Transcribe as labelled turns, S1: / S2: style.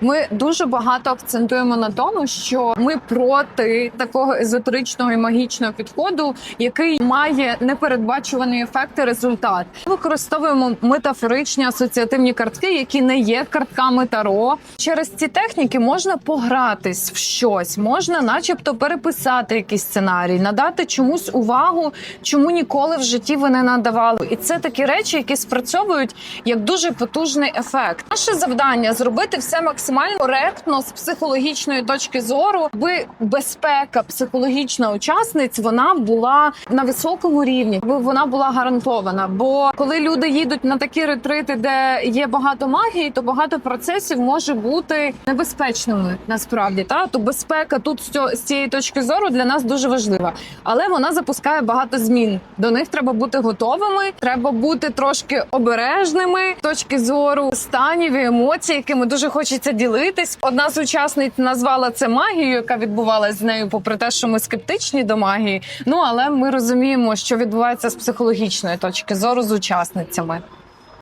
S1: Ми дуже багато акцентуємо на тому, що ми проти такого езотеричного і магічного підходу, який має непередбачуваний ефект і результат. Використовуємо метафоричні асоціативні картки, які не є картками таро. Через ці техніки можна погратись в щось, можна, начебто, переписати якийсь сценарій, надати чомусь увагу, чому ніколи в житті ви не надавали. І це такі речі, які спрацьовують як дуже потужний ефект. Наше завдання зробити все максимально коректно з психологічної точки зору, аби безпека психологічна учасниць вона була на високому рівні, аби вона була гарантована. Бо коли люди їдуть на такі ретрити, де є багато магії, то багато процесів може бути небезпечними насправді. Та то безпека тут з цієї точки зору для нас дуже важлива, але вона запускає багато змін. До них треба бути готовими. Треба бути трошки обережними точки зору станів і емоцій, якими дуже хочеться ділитись. Одна з учасниць назвала це магією, яка відбувалася з нею, попри те, що ми скептичні до магії. Ну але ми розуміємо, що відбувається з психологічної точки зору з учасницями.